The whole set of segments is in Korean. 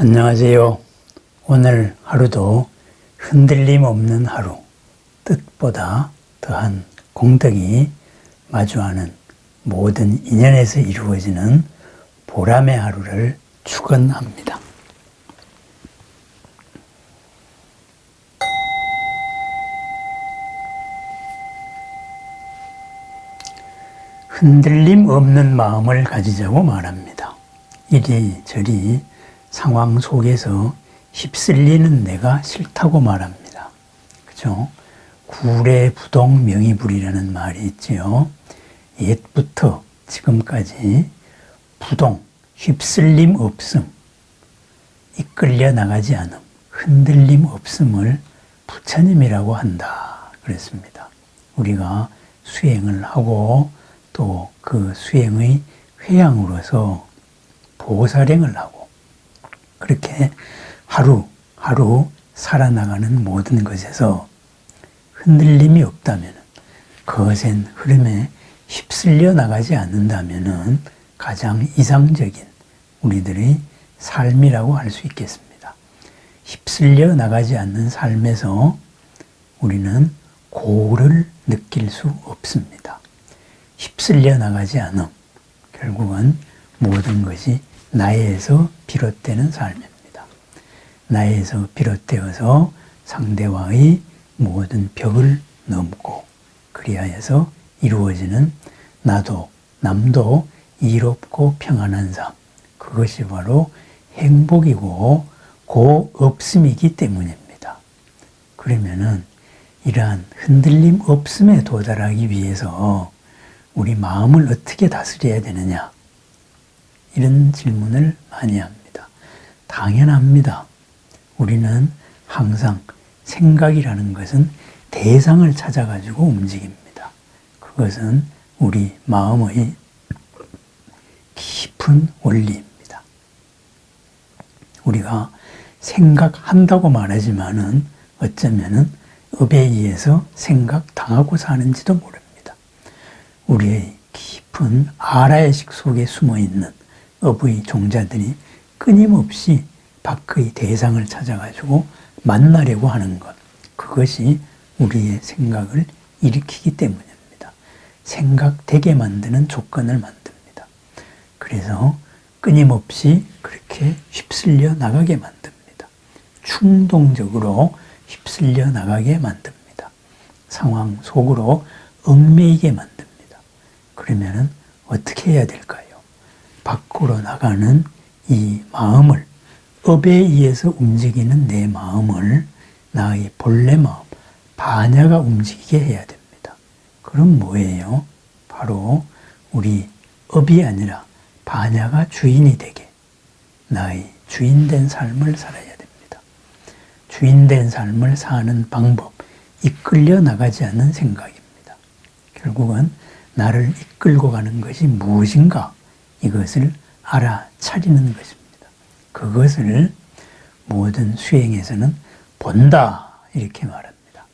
안녕하세요. 오늘 하루도 흔들림 없는 하루, 뜻보다 더한 공덕이 마주하는 모든 인연에서 이루어지는 보람의 하루를 축원합니다. 흔들림 없는 마음을 가지자고 말합니다. 이리 저리 상황 속에서 휩쓸리는 내가 싫다고 말합니다. 그죠? 구례부동 명의불이라는 말이 있지요. 옛부터 지금까지 부동, 휩쓸림 없음, 이끌려 나가지 않음, 흔들림 없음을 부처님이라고 한다. 그랬습니다. 우리가 수행을 하고 또 그 수행의 회양으로서 보살행을 하고 그렇게 하루 하루 살아나가는 모든 것에서 흔들림이 없다면 거센 흐름에 휩쓸려 나가지 않는다면 가장 이상적인 우리들의 삶이라고 할 수 있겠습니다. 휩쓸려 나가지 않는 삶에서 우리는 고를 느낄 수 없습니다. 휩쓸려 나가지 않음. 결국은 모든 것이 나에서 비롯되는 삶입니다. 나에서 비롯되어서 상대와의 모든 벽을 넘고 그리하여서 이루어지는 나도 남도 이롭고 평안한 삶. 그것이 바로 행복이고 고 없음이기 때문입니다. 그러면은 이러한 흔들림 없음에 도달하기 위해서 우리 마음을 어떻게 다스려야 되느냐? 이런 질문을 많이 합니다. 당연합니다. 우리는 항상 생각이라는 것은 대상을 찾아가지고 움직입니다. 그것은 우리 마음의 깊은 원리입니다. 우리가 생각한다고 말하지만은 어쩌면은 업에 의해서 생각당하고 사는지도 모릅니다. 우리의 깊은 아라의식 속에 숨어 있는 업의 종자들이 끊임없이 밖의 대상을 찾아가지고 만나려고 하는 것. 그것이 우리의 생각을 일으키기 때문입니다. 생각되게 만드는 조건을 만듭니다. 그래서 끊임없이 그렇게 휩쓸려 나가게 만듭니다. 충동적으로 휩쓸려 나가게 만듭니다. 상황 속으로 얽매이게 만듭니다. 그러면은 어떻게 해야 될까요? 밖으로 나가는 이 마음을 업에 의해서 움직이는 내 마음을 나의 본래 마음, 반야가 움직이게 해야 됩니다. 그럼 뭐예요? 바로 우리 업이 아니라 반야가 주인이 되게 나의 주인된 삶을 살아야 됩니다. 주인된 삶을 사는 방법, 이끌려 나가지 않는 생각입니다. 결국은 나를 이끌고 가는 것이 무엇인가 이것을 알아차리는 것입니다. 그것을 모든 수행에서는 본다 이렇게 말합니다.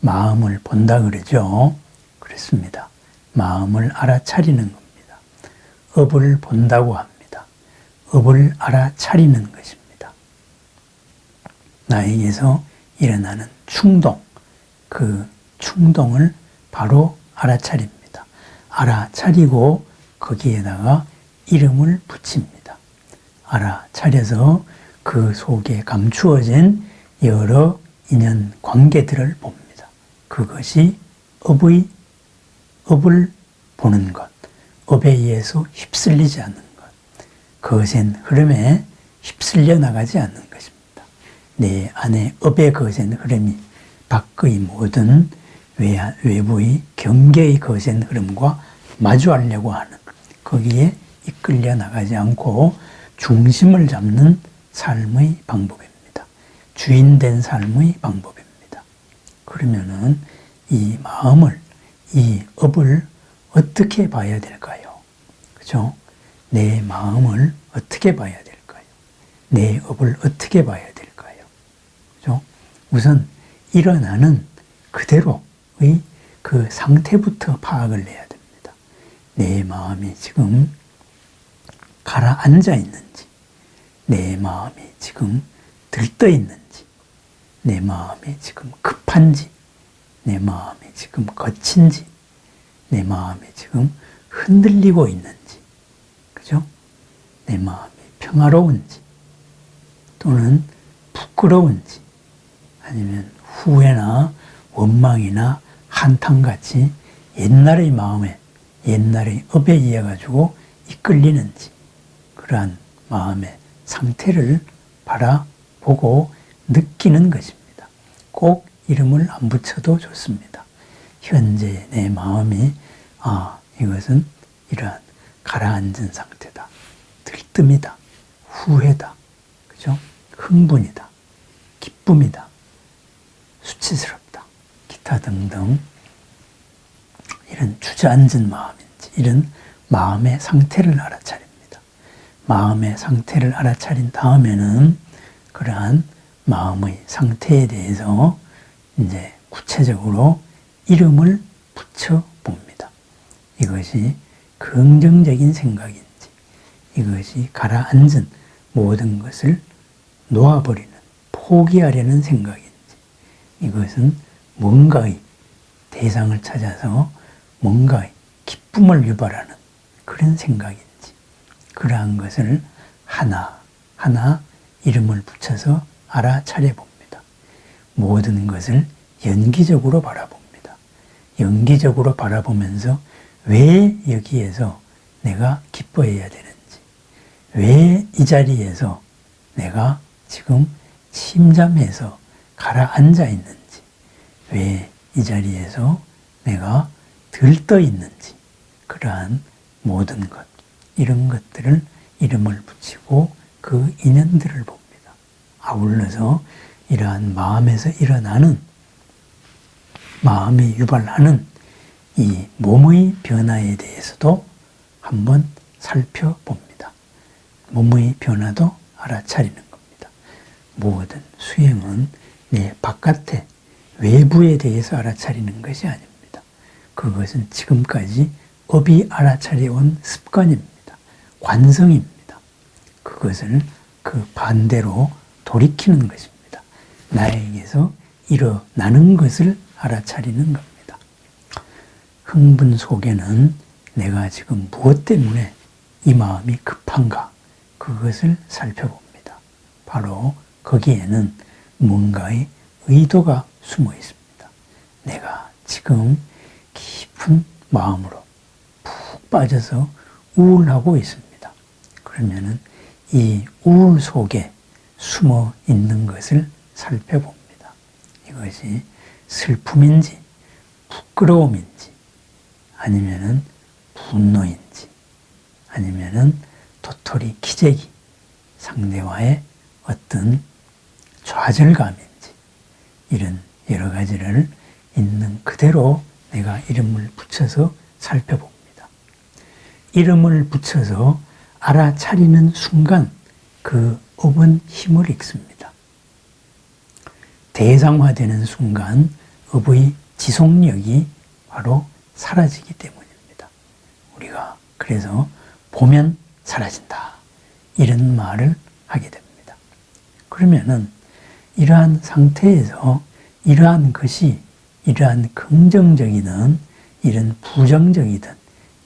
마음을 본다 그러죠. 그렇습니다. 마음을 알아차리는 겁니다. 업을 본다고 합니다. 업을 알아차리는 것입니다. 나에게서 일어나는 충동, 그 충동을 바로 알아차립니다. 알아차리고 거기에다가 이름을 붙입니다. 알아차려서 그 속에 감추어진 여러 인연 관계들을 봅니다. 그것이 업의, 업을 보는 것, 업에 의해서 휩쓸리지 않는 것, 거센 흐름에 휩쓸려 나가지 않는 것입니다. 내 안에 업의 거센 흐름이 밖의 모든 외부의 경계의 거센 흐름과 마주하려고 하는 거기에 이끌려 나가지 않고 중심을 잡는 삶의 방법입니다. 주인된 삶의 방법입니다. 그러면은 이 마음을, 이 업을 어떻게 봐야 될까요? 그죠? 내 마음을 어떻게 봐야 될까요? 내 업을 어떻게 봐야 될까요? 그죠? 우선 일어나는 그대로의 그 상태부터 파악을 해야 됩니다. 내 마음이 지금 가라앉아 있는지, 내 마음이 지금 들떠 있는지, 내 마음이 지금 급한지, 내 마음이 지금 거친지, 내 마음이 지금 흔들리고 있는지, 그죠? 내 마음이 평화로운지, 또는 부끄러운지, 아니면 후회나 원망이나 한탄같이 옛날의 마음에, 옛날의 업에 의해 가지고 이끌리는지, 그러한 마음의 상태를 바라보고 느끼는 것입니다. 꼭 이름을 안 붙여도 좋습니다. 현재 내 마음이 아 이것은 이러한 가라앉은 상태다. 들뜸이다. 후회다. 그죠? 흥분이다. 기쁨이다. 수치스럽다. 기타 등등 이런 주저앉은 마음인지 이런 마음의 상태를 알아차립니다. 마음의 상태를 알아차린 다음에는 그러한 마음의 상태에 대해서 이제 구체적으로 이름을 붙여 봅니다. 이것이 긍정적인 생각인지, 이것이 가라앉은 모든 것을 놓아버리는, 포기하려는 생각인지, 이것은 뭔가의 대상을 찾아서 뭔가의 기쁨을 유발하는 그런 생각인지, 그러한 것을 하나, 하나 이름을 붙여서 알아차려 봅니다. 모든 것을 연기적으로 바라봅니다. 연기적으로 바라보면서 왜 여기에서 내가 기뻐해야 되는지, 왜 이 자리에서 내가 지금 침잠해서 가라앉아 있는지, 왜 이 자리에서 내가 들떠 있는지, 그러한 모든 것, 이런 것들을 이름을 붙이고 그 인연들을 봅니다. 아울러서 이러한 마음에서 일어나는 마음이 유발하는 이 몸의 변화에 대해서도 한번 살펴봅니다. 몸의 변화도 알아차리는 겁니다. 모든 수행은 내 바깥에 외부에 대해서 알아차리는 것이 아닙니다. 그것은 지금까지 업이 알아차려온 습관입니다. 관성입니다. 그것을 그 반대로 돌이키는 것입니다. 나에게서 일어나는 것을 알아차리는 겁니다. 흥분 속에는 내가 지금 무엇 때문에 이 마음이 급한가 그것을 살펴봅니다. 바로 거기에는 뭔가의 의도가 숨어 있습니다. 내가 지금 깊은 마음으로 푹 빠져서 우울하고 있습니다. 그러면은 이 우울 속에 숨어 있는 것을 살펴봅니다. 이것이 슬픔인지, 부끄러움인지, 아니면은 분노인지, 아니면은 도토리 기재기, 상대와의 어떤 좌절감인지, 이런 여러 가지를 있는 그대로 내가 이름을 붙여서 살펴봅니다. 이름을 붙여서 알아차리는 순간 그 업은 힘을 잃습니다. 대상화되는 순간 업의 지속력이 바로 사라지기 때문입니다. 우리가 그래서 보면 사라진다. 이런 말을 하게 됩니다. 그러면은 이러한 상태에서 이러한 것이 이러한 긍정적이든 이런 부정적이든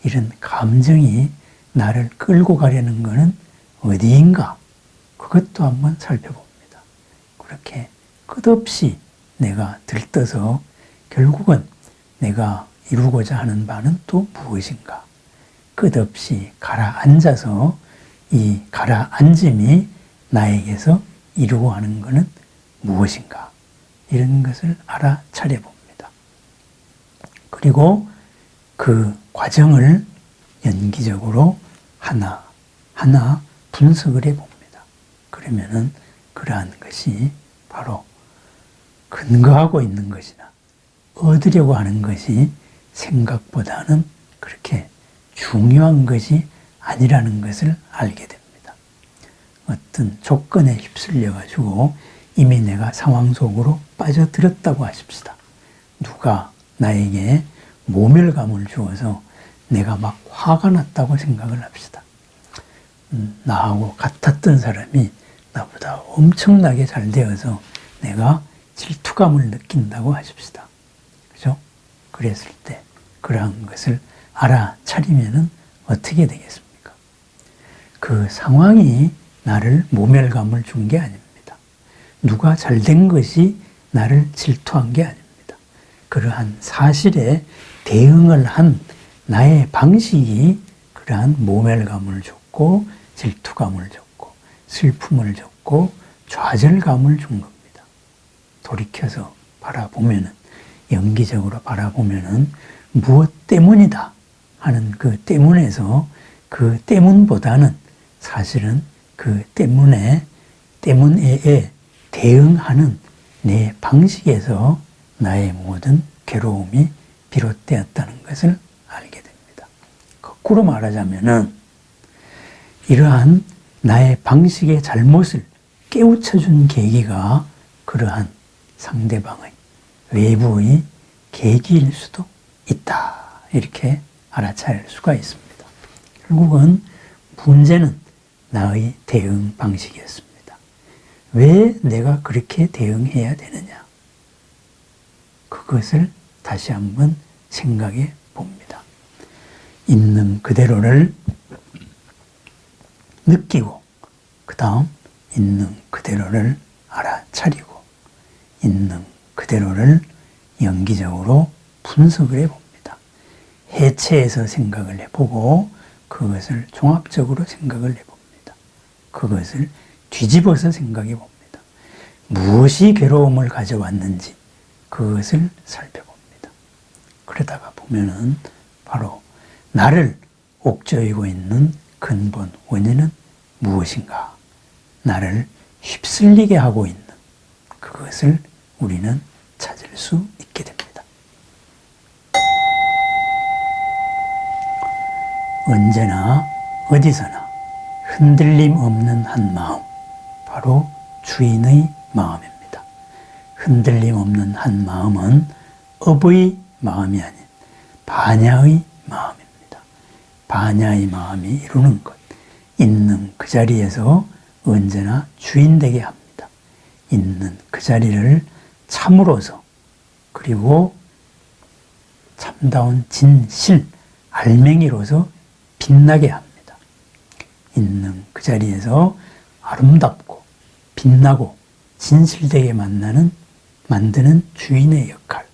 이런 감정이 나를 끌고 가려는 것은 어디인가? 그것도 한번 살펴봅니다. 그렇게 끝없이 내가 들떠서 결국은 내가 이루고자 하는 바는 또 무엇인가? 끝없이 가라앉아서 이 가라앉음이 나에게서 이루고 하는 것은 무엇인가? 이런 것을 알아차려 봅니다. 그리고 그 과정을 연기적으로 하나, 하나 분석을 해 봅니다. 그러면은 그러한 것이 바로 근거하고 있는 것이나 얻으려고 하는 것이 생각보다는 그렇게 중요한 것이 아니라는 것을 알게 됩니다. 어떤 조건에 휩쓸려 가지고 이미 내가 상황 속으로 빠져들었다고 하십시다. 누가 나에게 모멸감을 주어서 내가 막 화가 났다고 생각을 합시다. 음, 나하고 같았던 사람이 나보다 엄청나게 잘 되어서 내가 질투감을 느낀다고 하십시다. 그죠? 그랬을 때 그러한 것을 알아차리면은 어떻게 되겠습니까? 그 상황이 나를 모멸감을 준 게 아닙니다. 누가 잘 된 것이 나를 질투한 게 아닙니다. 그러한 사실에 대응을 한 나의 방식이 그러한 모멸감을 줬고 질투감을 줬고 슬픔을 줬고 좌절감을 준 겁니다. 돌이켜서 바라보면은 연기적으로 바라보면은 무엇 때문이다 하는 그 때문에서 그 때문보다는 사실은 그 때문에 때문에 대응하는 내 방식에서 나의 모든 괴로움이 비롯되었다는 것을 알게 됩니다. 거꾸로 말하자면은 이러한 나의 방식의 잘못을 깨우쳐준 계기가 그러한 상대방의 외부의 계기일 수도 있다. 이렇게 알아차릴 수가 있습니다. 결국은 문제는 나의 대응 방식이었습니다. 왜 내가 그렇게 대응해야 되느냐? 그것을 다시 한번 생각해. 있는 그대로를 느끼고, 그 다음 있는 그대로를 알아차리고, 있는 그대로를 연기적으로 분석을 해봅니다. 해체해서 생각을 해보고, 그것을 종합적으로 생각을 해봅니다. 그것을 뒤집어서 생각해 봅니다. 무엇이 괴로움을 가져왔는지 그것을 살펴봅니다. 그러다가 보면은 바로 나를 옥죄이고 있는 근본 원인은 무엇인가? 나를 휩쓸리게 하고 있는 그것을 우리는 찾을 수 있게 됩니다. 언제나 어디서나 흔들림 없는 한 마음, 바로 주인의 마음입니다. 흔들림 없는 한 마음은 업의 마음이 아닌 반야의. 반야의 마음이 이루는 것, 있는 그 자리에서 언제나 주인 되게 합니다. 있는 그 자리를 참으로서 그리고 참다운 진실, 알맹이로서 빛나게 합니다. 있는 그 자리에서 아름답고 빛나고 진실되게 만나는 만드는 주인의 역할.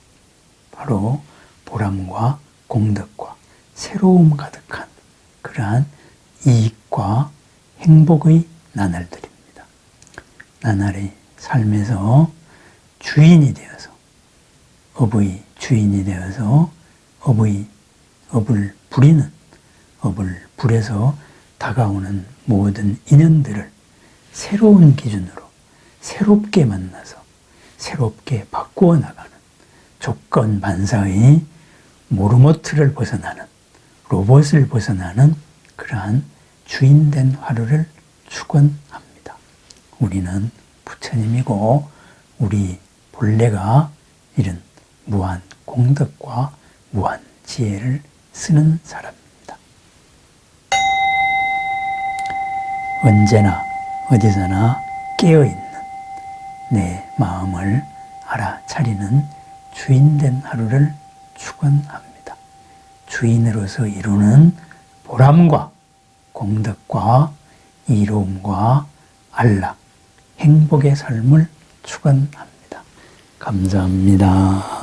바로 보람과 공덕과 새로움 가득한 그러한 이익과 행복의 나날들입니다. 나날의 삶에서 주인이 되어서 업의 주인이 되어서 업의 업을 부리는 업을 불에서 다가오는 모든 인연들을 새로운 기준으로 새롭게 만나서 새롭게 바꾸어 나가는 조건 반사의 모르모트를 벗어나는 로봇을 벗어나는 그러한 주인된 하루를 축원합니다. 우리는 부처님이고 우리 본래가 이런 무한 공덕과 무한 지혜를 쓰는 사람입니다. 언제나 어디서나 깨어있는 내 마음을 알아차리는 주인된 하루를 축원합니다. 주인으로서 이루는 보람과 공덕과 이로움과 안락, 행복의 삶을 축원합니다. 감사합니다.